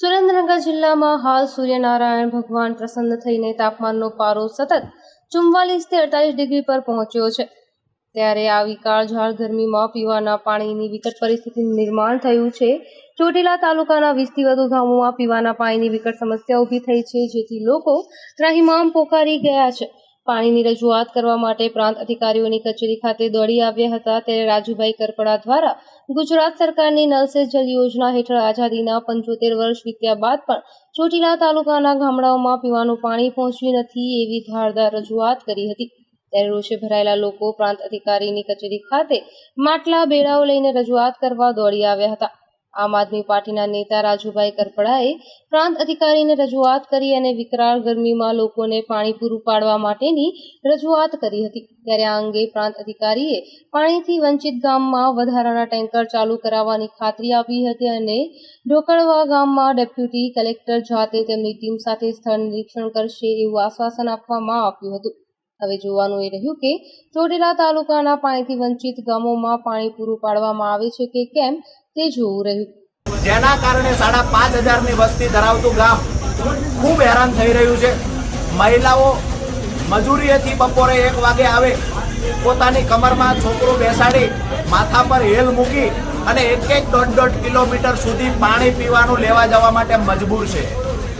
જિલ્લામાં હાલ સૂર્યનારાયણ ભગવાન પ્રસન્ન થઈને તાપમાનનો પારો સતત ચુમ્વાલીસથી અડતાલીસ ડિગ્રી પર પહોંચ્યો છે. ત્યારે આવી કાળઝાળ ગરમીમાં પીવાના પાણીની વિકટ પરિસ્થિતિનું નિર્માણ થયું છે. ચોટીલા તાલુકાના વીસથી વધુ ગામોમાં પીવાના પાણીની વિકટ સમસ્યા ઊભી થઈ છે, જેથી લોકો ત્રાહિમામ પોકારી ગયા છે. પાણીની રજૂઆત કરવા માટે પ્રાંત અધિકારીઓની કચેરી ખાતે દોડી આવ્યા હતા. ત્યારે રાજુભાઈ કરપડા દ્વારા ગુજરાત સરકારની નલ સે જલ યોજના હેઠળ આઝાદીના પંચોતેર વર્ષ વીત્યા બાદ પણ ચોટીલા તાલુકાના ગામડાઓમાં પીવાનું પાણી પહોંચ્યું નથી એવી ધારદાર રજૂઆત કરી હતી. ત્યારે રોષે ભરાયેલા લોકો પ્રાંત અધિકારીની કચેરી ખાતે માટલા, બેડાઓ લઈને રજૂઆત કરવા દોડી આવ્યા હતા. આમ આદમી પાર્ટીના નેતા રાજુભાઈ કરપડાએ પ્રાંત અધિકારીને રજૂઆત કરી અને વિકરાળ ગરમીમાં લોકોને પાણી પૂરું પાડવા માટેની રજૂઆત કરી હતી. ત્યારે આ અંગે પ્રાંત અધિકારીએ પાણીથી વંચિત ગામમાં વધારાના ટેન્કર ચાલુ કરાવવાની ખાતરી આપી હતી અને ઢોકળવા ગામમાં ડેપ્યુટી કલેક્ટર જાતે તેમની ટીમ સાથે સ્થળ નિરીક્ષણ કરશે એવું આશ્વાસન આપવામાં આવ્યું હતું. હવે જોવાનું એ રહ્યું કે ચોટીલા તાલુકાના પાણીથી વંચિત ગામોમાં પાણી પૂરું પાડવામાં આવે છે કે કેમ? તે જોવું રહ્યું. જેના કારણે સાડા પાંચ હજારની વસ્તી ધરાવતું ગામ ખૂબ હેરાન થઈ રહ્યું છે. મહિલાઓ મજૂરીએથી બપોરે એક વાગે આવે, પોતાની કમરમાં છોકરો બેસાડી માથા પર હેલ મૂકી અને એક એક દોઢ દોઢ કિલોમીટર સુધી પાણી પીવાનું લેવા જવા માટે મજબૂર છે.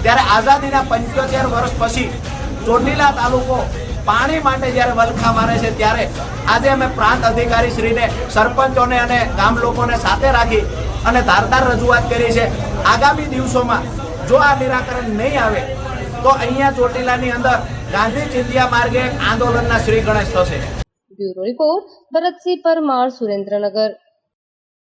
ત્યારે આઝાદીના પંચોતેર વર્ષ પછી ચોટીલા તાલુકો પાણી માટે જ્યારે વલખા મારે છે ત્યારે આજે અમે પ્રાંત અધિકારી શ્રીને, સરપંચોને અને ગામ લોકોને સાથે રાખી અને ધારદાર રજૂઆત કરી છે. આગામી દિવસોમાં જો આ નિરાકરણ નહીં આવે, તો અહીંયા ચોટીલાની અંદર ગાંધી ચિંધ્યા માર્ગે આંદોલનના શ્રી ગણેશ થશે. Bureau report Bharatsinh Parmar, Surendranagar.